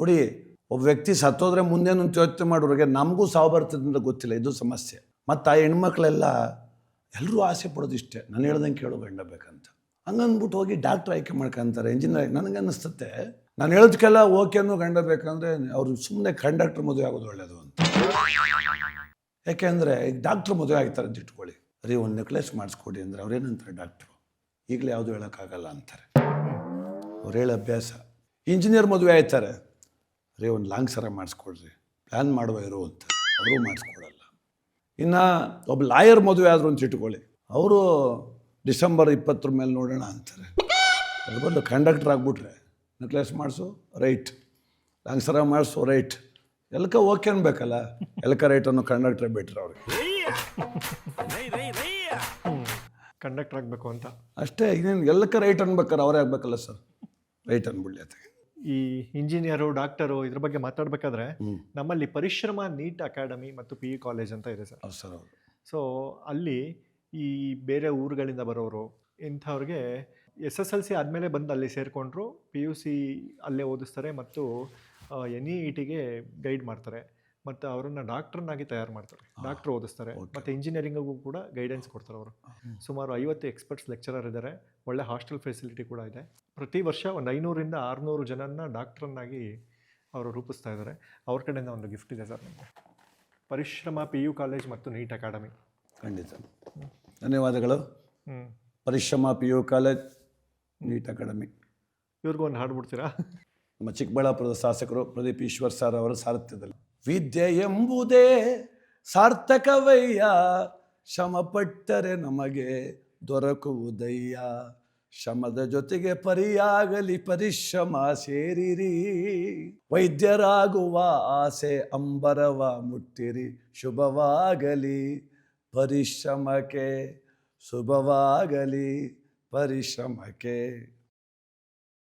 ನೋಡಿ, ಒಬ್ಬ ವ್ಯಕ್ತಿ ಸತ್ತೋದ್ರೆ ಮುಂದೇನು ಯೋಚನೆ ಮಾಡೋರಿಗೆ ನಮಗೂ ಸಾವು ಬರ್ತದೆ ಅಂತ ಗೊತ್ತಿಲ್ಲ, ಇದು ಸಮಸ್ಯೆ. ಮತ್ತು ಆ ಹೆಣ್ಮಕ್ಳೆಲ್ಲ ಎಲ್ಲರೂ ಆಸೆ ಪಡೋದು ಇಷ್ಟೇ. ನಾನು ಹೇಳ್ದಂಗೆ ಕೇಳೋ ಗಂಡ ಬೇಕಂತ. ಹಂಗಂದ್ಬಿಟ್ಟು ಹೋಗಿ ಡಾಕ್ಟ್ರ್ ಆಯ್ಕೆ ಮಾಡ್ಕೊಂತಾರೆ ಇಂಜಿನಿಯರ್ ನನಗೆ ಅನ್ನಿಸ್ತತೆ ನಾನು ಹೇಳೋದಕ್ಕೆಲ್ಲ ಓಕೆ ಅನ್ನೋ ಗಂಡ ಬೇಕಂದ್ರೆ ಅವರು ಸುಮ್ಮನೆ ಕಂಡಕ್ಟ್ರ್ ಮದುವೆ ಆಗೋದು ಒಳ್ಳೆಯದು ಅಂತ. ಯಾಕೆಂದರೆ ಈಗ ಡಾಕ್ಟ್ರ್ ಮದುವೆ ಆಗ್ತಾರೆ ಅಂತ ಇಟ್ಕೊಳ್ಳಿ. ರೀ ಒಂದು ನೆಕ್ಲೆಸ್ ಮಾಡಿಸ್ಕೊಡಿ ಅಂದರೆ ಅವ್ರೇನಂತಾರೆ ಡಾಕ್ಟ್ರು? ಈಗಲೇ ಯಾವುದು ಹೇಳೋಕ್ಕಾಗಲ್ಲ ಅಂತಾರೆ. ಅವ್ರು ಹೇಳೋ ಅಭ್ಯಾಸ. ಇಂಜಿನಿಯರ್ ಮದುವೆ ಆಯ್ತಾರೆ. ರೀ ಒಂದು ಲಾಂಗ್ ಸರ ಮಾಡಿಸ್ಕೊಡ್ರಿ ಪ್ಲ್ಯಾನ್ ಮಾಡುವ ಇರೋ ಅಂತ. ಅವರು ಮಾಡಿಸ್ಕೊಡಲ್ಲ. ಇನ್ನು ಒಬ್ಬ ಲಾಯರ್ ಮದುವೆ ಆದರು ಅಂತ ಇಟ್ಕೊಳ್ಳಿ. ಅವರು ಡಿಸೆಂಬರ್ ಇಪ್ಪತ್ತರ ಮೇಲೆ ನೋಡೋಣ ಅಂತಾರೆ. ಅದು ಬಂದು ಕಂಡಕ್ಟರ್ ಆಗಿಬಿಟ್ರೆ ನೆಕ್ಲೆಸ್ ಮಾಡಿಸು ರೈಟ್. ಲಾಂಗ್ ಸರ ಮಾಡಿಸು ರೈಟ್. ಎಲ್ಕ ಓಕೆ ಅನ್ಬೇಕಲ್ಲ? ಎಲ್ಕ ರೈಟ್ ಅನ್ನೋ ಕಂಡಕ್ಟ್ರೇ ಬೆಟ್ರ್ ಅವ್ರಿಗೆ. ಕಂಡಕ್ಟರ್ ಆಗಬೇಕು ಅಂತ. ಅಷ್ಟೇ ಇನ್ನೇನು ಎಲ್ಲಕ್ಕೆ ರೈಟ್ ಅನ್ಬೇಕಾರೆ ಅವರೇ ಆಗಬೇಕಲ್ಲ ಸರ್? ರೈಟ್ ಅನ್ಬಿಡ್ಲಿ ಆತಗೆ ಈ ಇಂಜಿನಿಯರು ಡಾಕ್ಟರು ಇದ್ರ ಬಗ್ಗೆ ಮಾತಾಡಬೇಕಾದ್ರೆ ನಮ್ಮಲ್ಲಿ ಪರಿಶ್ರಮ ನೀಟ್ ಅಕಾಡೆಮಿ ಮತ್ತು ಪಿ ಯು ಕಾಲೇಜ್ ಅಂತ ಇದೆ ಸರ್. ಸರ್ ಹೌದು. ಸೊ ಅಲ್ಲಿ ಈ ಬೇರೆ ಊರುಗಳಿಂದ ಬರೋರು ಇಂಥವ್ರಿಗೆ ಎಸ್ ಎಸ್ ಎಲ್ ಸಿ ಆದಮೇಲೆ ಬಂದು ಅಲ್ಲಿ ಸೇರಿಕೊಂಡ್ರು ಪಿ ಯು ಸಿ ಅಲ್ಲೇ ಓದಿಸ್ತಾರೆ ಮತ್ತು ಎನ್ ಇ ಇ ಟಿಗೆ ಗೈಡ್ ಮಾಡ್ತಾರೆ. ಮತ್ತು ಅವರನ್ನು ಡಾಕ್ಟ್ರನ್ನಾಗಿ ತಯಾರು ಮಾಡ್ತಾರೆ. ಡಾಕ್ಟ್ರ್ ಓದಿಸ್ತಾರೆ. ಮತ್ತು ಇಂಜಿನಿಯರಿಂಗಿಗೂ ಕೂಡ ಗೈಡೆನ್ಸ್ ಕೊಡ್ತಾರೆ ಅವರು. ಸುಮಾರು ಐವತ್ತು ಎಕ್ಸ್ಪರ್ಟ್ಸ್ ಲೆಕ್ಚರರ್ ಇದ್ದಾರೆ. ಒಳ್ಳೆ ಹಾಸ್ಟೆಲ್ ಫೆಸಿಲಿಟಿ ಕೂಡ ಇದೆ. ಪ್ರತಿ ವರ್ಷ ಒಂದು ಐನೂರಿಂದ ಆರುನೂರು ಜನನ ಡಾಕ್ಟ್ರನ್ನಾಗಿ ಅವರು ರೂಪಿಸ್ತಾ ಇದ್ದಾರೆ. ಅವ್ರ ಕಡೆಯಿಂದ ಒಂದು ಗಿಫ್ಟ್ ಇದೆ ಸರ್ ನಿಮಗೆ. ಪರಿಶ್ರಮ ಪಿ ಯು ಕಾಲೇಜ್ ಮತ್ತು ನೀಟ್ ಅಕಾಡೆಮಿ. ಖಂಡಿತ. ಧನ್ಯವಾದಗಳು. ಹ್ಞೂ Parishrama P U college NEET academy. ಇವ್ರಿಗೂ ಒಂದು ಹಾಡು ಬಿಡ್ತೀರಾ ನಮ್ಮ ಚಿಕ್ಕಬಳ್ಳಾಪುರದ ಶಾಸಕರು ಪ್ರದೀಪ್ ಈಶ್ವರ್ ಸರ್ ಅವರ ಸಾರಥ್ಯದಲ್ಲಿ. ವಿದ್ಯೆ ಎಂಬುದೇ ಸಾರ್ಥಕವಯ್ಯ. ಶ್ರಮಪಟ್ಟರೆ ನಮಗೆ ದೊರಕುವುದಯ್ಯ. ಶ್ರಮದ ಜೊತೆಗೆ ಪರಿಯಾಗಲಿ ಪರಿಶ್ರಮ ಸೇರಿರಿ. ವೈದ್ಯರಾಗುವ ಆಸೆ ಅಂಬರವ ಮುಟ್ಟಿರಿ, ಶುಭವಾಗಲಿ ಪರಿಶ್ರಮಕ್ಕೆ. ಶುಭವಾಗಲಿ ಪರಿಶ್ರಮಕ್ಕೆ.